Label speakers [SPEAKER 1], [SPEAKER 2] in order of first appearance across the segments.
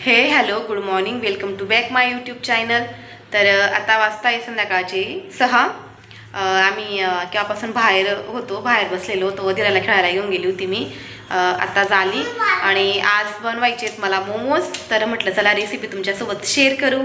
[SPEAKER 1] Hey hello good morning welcome to back my YouTube channel तर आता वाजता आहे संध्याकाळचे सहा. आम्ही केव्हापासून बाहेर होतो बाहेर बसलेलो होतो. दिराला खेळायला घेऊन गेली होती मी. आता झाली. आणि आज बनवायचे आहेत मला मोमोज. तर म्हटलं चला रेसिपी तुमच्यासोबत शेअर करू.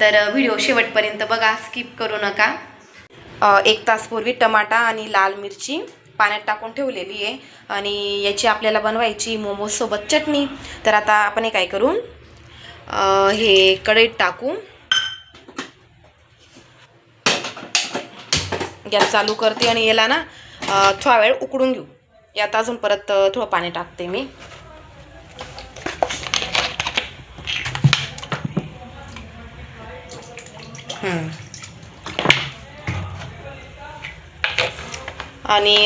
[SPEAKER 1] तर व्हिडिओ शेवटपर्यंत बघा स्किप करू नका. एक तासपूर्वी टमाटा आणि लाल मिरची पाण्यात टाकून ठेवलेली आहे. आणि याची आपल्याला बनवायची मोमोजसोबत चटणी. तर आता आपण हे काय करू? हे कढईत टाकू. गॅस चालू करते आणि याला ना थोडा वेळ उकडून घेऊ. यात अजून परत थोडं पाणी टाकते मी. आणि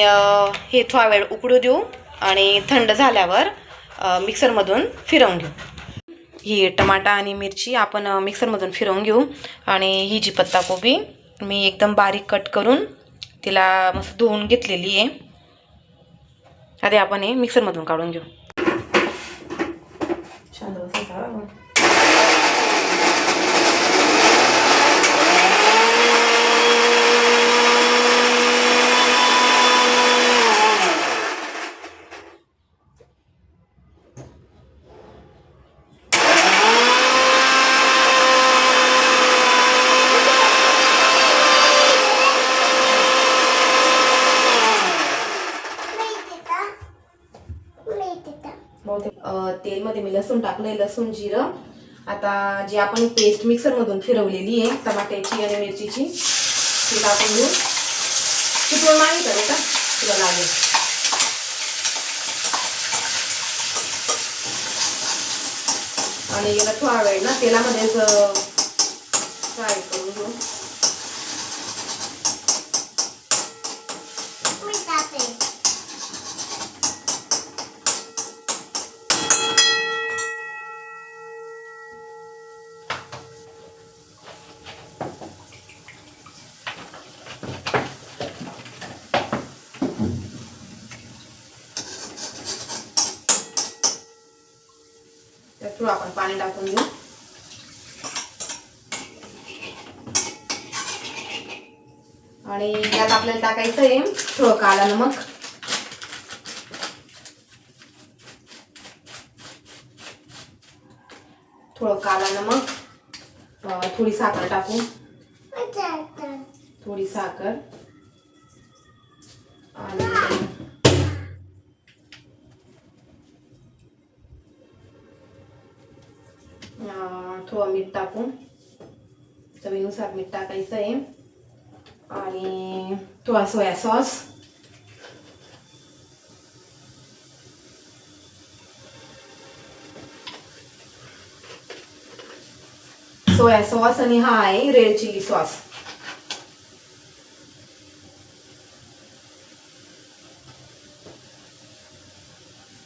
[SPEAKER 1] हे थोडा वेळ उकडू देऊ आणि थंड झाल्यावर मिक्सरमधून फिरवून घेऊ. ही टमाटा आणि मिरची आपण मिक्सरमधून फिरवून घेऊ. आणि ही जी पत्ताकोबी मी एकदम बारीक कट करून तिला मस्त धुवून घेतलेली आहे. आधी आपण हे मिक्सरमधून काढून घेऊ शांत बसायचं. बहुतेक तेलमध्ये मी लसूण टाकलंय लसूण जिरं. आता जी आपण पेस्ट मिक्सरमधून फिरवलेली आहे टमाट्याची आणि मिरचीची ती टाकून घेऊ चिपळून नाही करू का? तुला लागेल. आणि याला थोडा वेळ ना तेलामध्येच फ्राय करून घेऊ. थोडं आपण पाणी टाकून घेऊ. आणि यात आपल्याला टाकायचं आहे थोडं काला नमक. थोडं काला नमक. थोडी साखर टाकू. थोडी साखर. आणि थोडं मीठ टाकू चवीनुसार मीठ टाकायचं आहे. आणि थोडा सोया सॉस. सोया सॉस आणि हा आहे रेड चिली सॉस.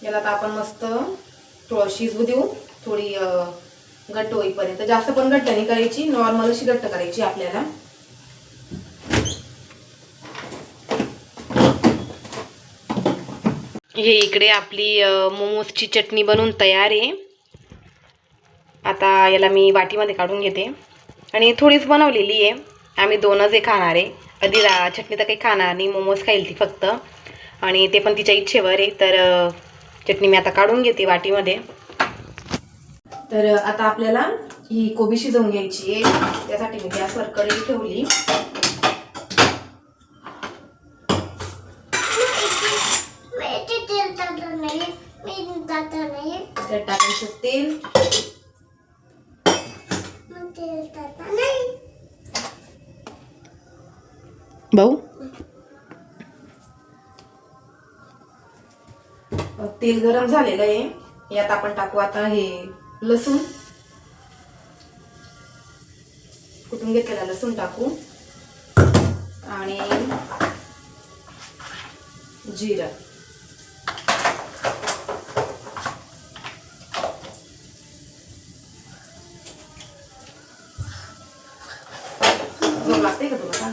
[SPEAKER 1] याला आता आपण मस्त थोडं शिजवू देऊ. थोडी घट्ट होईपर्यंत. जास्त पण घट्ट नाही करायची नॉर्मल अशी घट्ट करायची आपल्याला. हे इकडे आपली मोमोजची चटणी बनवून तयार आहे. आता याला मी वाटीमध्ये काढून घेते. आणि थोडीच बनवलेली आहे. आम्ही दोनच हे खाणार आहे. कधी चटणी तर काही खाणार नाही मोमोज खाईल ती फक्त. आणि ते पण तिच्या इच्छेवर आहे. तर चटणी मी आता काढून घेते वाटीमध्ये. तर आता आपल्याला ही कोबी शिजवून घ्यायची आहे. त्यासाठी मी गॅसवर कढई ठेवली. त्यात टाकायचं तेल. भाऊ? तेल गरम झालेलं आहे. यात आपण टाकू आता हे लसूण. कुठून घेतलेला? लसूण टाकू. आणि जिरा. झोप लागते का तुला?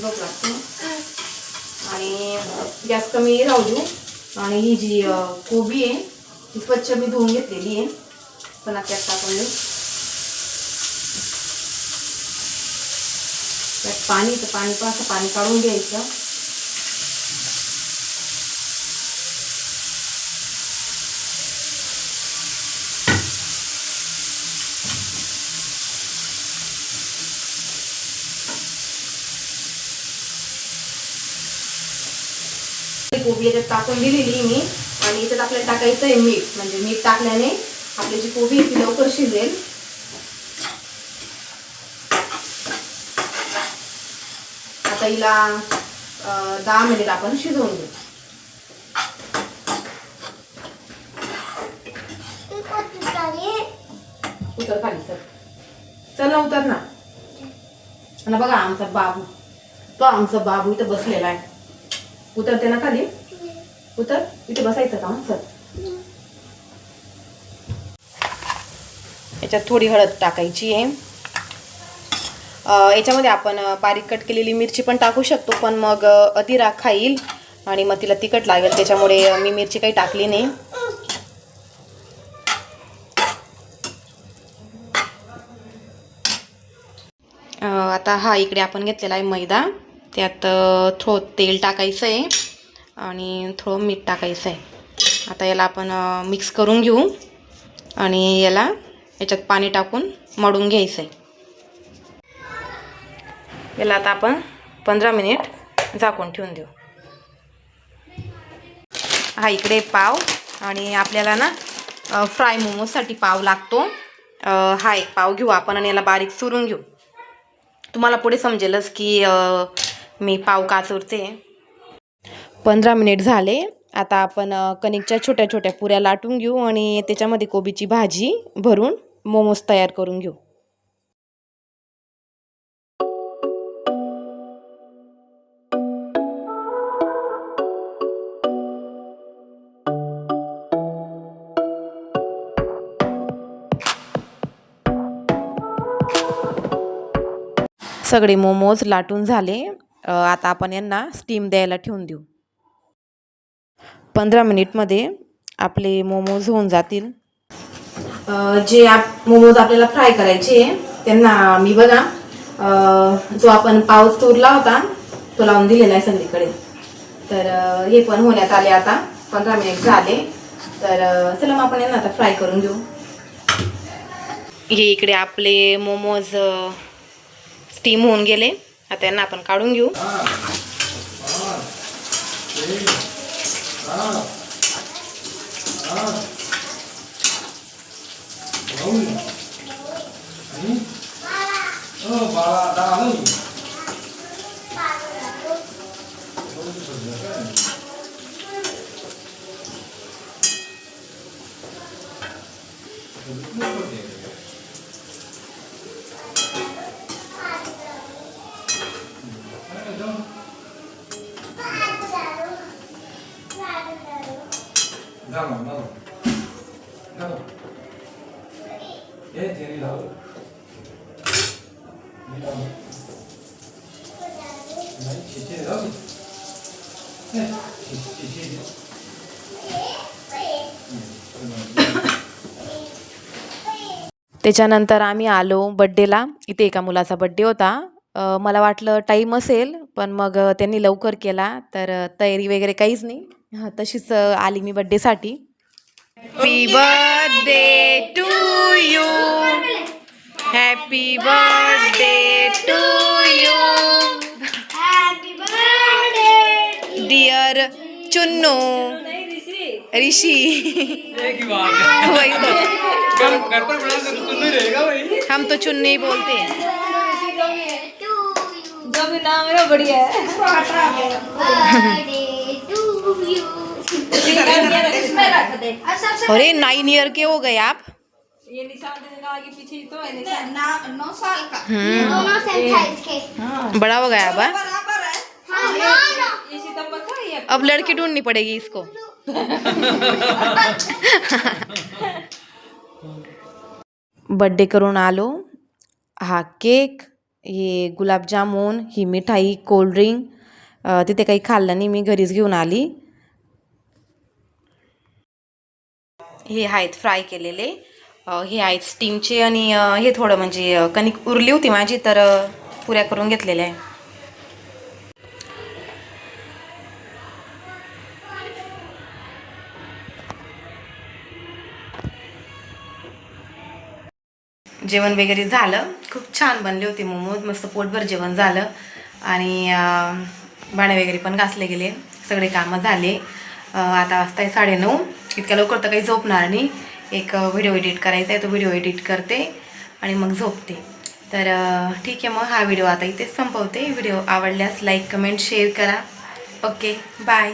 [SPEAKER 1] झोप लागते. आणि गॅस कमी राहू देऊ. आणि ही जी कोबी आहे ती स्वच्छ मी धुवून घेतलेली आहे. पण त्यात टाकून देऊ. त्यात पाणी तर पाणी पण असं पाणी काढून घ्यायचं. कोबी याच्यात टाकून दिलेली मी. आणि याच्यात आपल्याला टाकायचं आहे मीठ. म्हणजे मीठ टाकल्याने आपली जी कोबी आहे ती लवकर शिजेल. आता हिला दहा मिनिट आपण शिजवून घेऊ. उतर खाली सर. चल ना उतर ना. आणि बघा आमचा बाबू तो आमचा बाबू इथं बसलेला आहे. उतरते ना खाली. उतर इथे बसायचं का सर. याच्यात थोडी हळद टाकायची आहे. याच्यामध्ये आपण बारीक कट केलेली मिरची पण टाकू शकतो पण मग अति अतिरा खाईल आणि मग तिला तिखट लागेल. त्याच्यामुळे मी मिरची काही टाकली नाही. आता हा इकडे आपण घेतलेला आहे मैदा. त्यात थोडं तेल टाकायचं आहे आणि थोडं मीठ टाकायचं आहे. आता याला आपण मिक्स करून घेऊ आणि याला याच्यात पाणी टाकून मळून घ्यायचं आहे याला आता आपण पंधरा मिनिट झाकून ठेवून देऊ. हा इकडे पाव आणि आपल्याला ना फ्राय मोमोजसाठी पाव लागतो. हा एक पाव घेऊ आपण आणि याला बारीक चुरून घेऊ. तुम्हाला पुढे समजेलच की मी पाव का चुरते. पंधरा मिनिट झाले. आता आपण कणिकच्या छोट्या छोट्या पुऱ्या लाटून घेऊ आणि त्याच्यामध्ये कोबीची भाजी भरून मोमोज तयार करून घेऊ. सगळे मोमोज लाटून झाले. आता आपण यांना स्टीम द्यायला ठेवून देऊ. पंधरा मिनिटमध्ये आपले मोमोज होऊन जातील. जे आप मोमोज आपल्याला फ्राय करायचे आहे, त्यांना मी बघा अ, जो आपण पाऊस चुरला होता तो लावून दिलेला आहे सगळीकडे. तर हे पण होण्यात आले आता. पंधरा मिनिट झाले. तर चला मग आपण यांना आता फ्राय करून घेऊ हे इकडे आपले मोमोज स्टीम होऊन गेले. आता यांना आपण काढून घेऊ.
[SPEAKER 2] 어울려. 아니? 어, 마, 나는. 나랑 만나서
[SPEAKER 1] त्याच्यानंतर आम्ही आलो बड्डेला इथे एका मुलाचा बड्डे होता. मला वाटलं टाईम असेल पण मग त्यांनी लवकर केला. तर तयारी वगैरे काहीच नाही. हा, तशीच आली मी बड्डेसाठी happy birthday to you happy birthday to you
[SPEAKER 3] Happy birthday!
[SPEAKER 1] Dear Chunnu Rishi
[SPEAKER 2] घर घर पर बड़ा कर तू नहीं रहेगा भाई।
[SPEAKER 1] हम तो चुन्नी ही बोलते हैं।
[SPEAKER 3] To you.
[SPEAKER 4] जो भी नाम है वो बढ़िया है।
[SPEAKER 3] Birthday to you.
[SPEAKER 4] इसमें रख दे।
[SPEAKER 3] और सबसे
[SPEAKER 1] अरे नाइन ईयर के हो गए आप।
[SPEAKER 4] ये निशान देने का आगे पीछे ही तो है निशान।
[SPEAKER 5] ना नौ साल का।
[SPEAKER 3] दोनों सेम साइज के
[SPEAKER 1] बड़ा हो गया अब हाँ?
[SPEAKER 5] बराबर है।
[SPEAKER 3] हाँ नो नो।
[SPEAKER 4] ये सितंबर का है ये
[SPEAKER 1] अब लड़की ढूंढनी पड़ेगी इसको। बड्डे करून आलो. हा केक हे गुलाबजामून ही मिठाई कोल्ड्रिंक तिथे काही खाल्लं नाही मी घरीच घेऊन आली. हे आहेत फ्राय केलेले. हे आहेत स्टीमचे आणि हे थोडं म्हणजे कणिक उरली होती माझी तर पुऱ्या करून घेतलेल्या आहे. जेवण वगैरे झालं. खूप छान बनले होते मोमोज मस्त पोटभर जेवण झालं. आणि भांडे वगैरे पण घासले गेले. सगळे कामं झाले. आता वाजता आहे साडेनऊ. इतक्या लवकर तर काही झोपणार नाही. एक व्हिडिओ एडिट करायचा आहे तो व्हिडिओ एडिट करते आणि मग झोपते. तर ठीक आहे मग हा व्हिडिओ आता इथेच संपवते. व्हिडिओ आवडल्यास लाईक कमेंट शेअर करा. Okay bye.